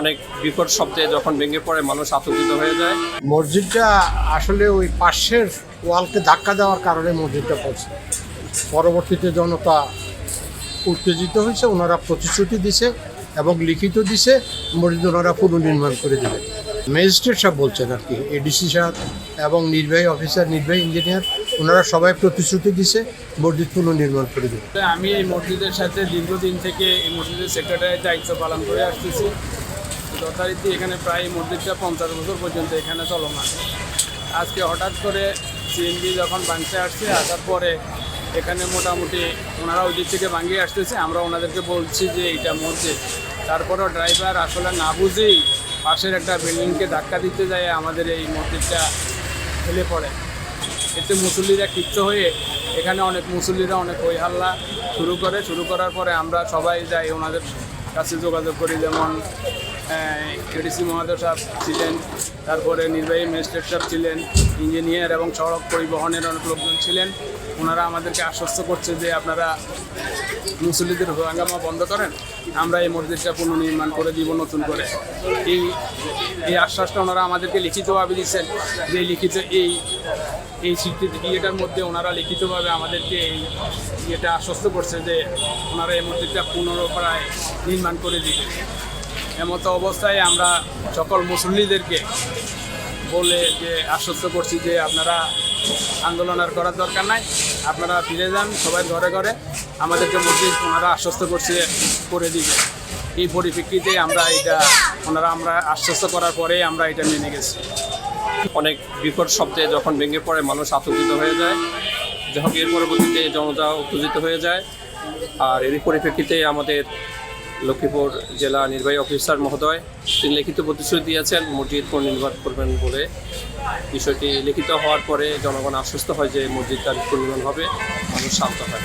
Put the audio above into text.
অনেক বিকট শব্দে যখন ভেঙে পড়ে মানুষ আতঙ্কিত হয়ে যায়। মসজিদটা আসলে ওই পাশের ওয়ালকে ধাক্কা দেওয়ার কারণে মসজিদটা পড়ছে। পরবর্তীতে জনতা উত্তেজিত হয়েছে ওনারা প্রতিশ্রুতি দিছে এবং লিখিত দিছে মসজিদ ওনারা পুনর্নির্মাণ করে দেবে। ম্যাজিস্ট্রেট সাহেব বলছেন আর কি এডিসি সাহেব এবং নির্বাহী অফিসার নির্বাহী ইঞ্জিনিয়ার ওনারা সবাই প্রতিশ্রুতি দিছে মসজিদ পুনর্নির্মাণ করে দেবে। আমি এই মসজিদের সাথে দীর্ঘদিন থেকে এই মসজিদের সেক্রেটারির দায়িত্ব পালন করে আসতেছি। যথারীতি এখানে প্রায় মসজিদটা পঞ্চাশ বছর পর্যন্ত এখানে চলমান। আজকে হঠাৎ করে সিএনজি যখন বাংতে আসছে, আসার পরে এখানে মোটামুটি ওনারা ওই থেকে ভাঙিয়ে আসতেছে। আমরা ওনাদেরকে বলছি যে এইটা মসজিদ। তারপরেও ড্রাইভার আসলে না বুঝেই পাশের একটা বিল্ডিংকে ধাক্কা দিতে যায়, আমাদের এই মসজিদটা ফেলে পড়ে। এতে মুসল্লিরা ক্ষিপ্ত হয়ে এখানে অনেক মুসল্লিরা অনেক হই হাল্লা শুরু করে। শুরু করার পরে আমরা সবাই যাই ওনাদের কাছে যোগাযোগ করি যেমন এডিসি মহাদেব সাহেব ছিলেন তারপরে নির্বাহী ম্যাজিস্ট্রেট সাহেব ছিলেন ইঞ্জিনিয়ার এবং সড়ক পরিবহনের অনেক লোকজন ছিলেন। ওনারা আমাদেরকে আশ্বস্ত করছে যে আপনারা মুসল্লিদের হাঙ্গামা বন্ধ করেন, আমরা এই মসজিদটা পুনর্নির্মাণ করে দিব নতুন করে। এই এই আশ্বাসটা ওনারা আমাদেরকে লিখিতভাবে দিচ্ছেন যে লিখিত এই এই স্বীকৃতি ইয়েটার মধ্যে ওনারা লিখিতভাবে আমাদেরকে এই ইয়েটা আশ্বস্ত করছে যে ওনারা এই মসজিদটা পুনরায় নির্মাণ করে দিবে। এমতো অবস্থায় আমরা সকল মুসল্লিদেরকে বলে যে আশ্বস্ত করছি যে আপনারা আন্দোলন আর করার দরকার নাই। আপনারা ফিরে যান সবাই ঘরে ঘরে। আমাদেরকে মসজিদ, ওনারা আশ্বস্ত করছে করে দিবে। এই পরিপ্রেক্ষিতে আমরা এটা, ওনারা আমরা আশ্বস্ত করার পরে আমরা এটা মেনে গেছি। অনেক বিকট শব্দে যখন ভেঙে পড়ে, মানুষ আতঙ্কিত হয়ে যায়। যখন এর পরবর্তীতে জনতা উত্তেজিত হয়ে যায়। আর এরই পরিপ্রেক্ষিতে আমাদের লক্ষ্মীপুর জেলা নির্বাহী অফিসার মহোদয়। তিনি লিখিত প্রতিশ্রুতি দিয়েছেন, মসজিদ পুনর্নির্মাণ করবেন বলে। বিষয়টি লিখিত হওয়ার পরে জনগণ আশ্বস্ত হয় যে মসজিদ তার পুনর্নির্মাণ হবে। মানুষ শান্ত হয়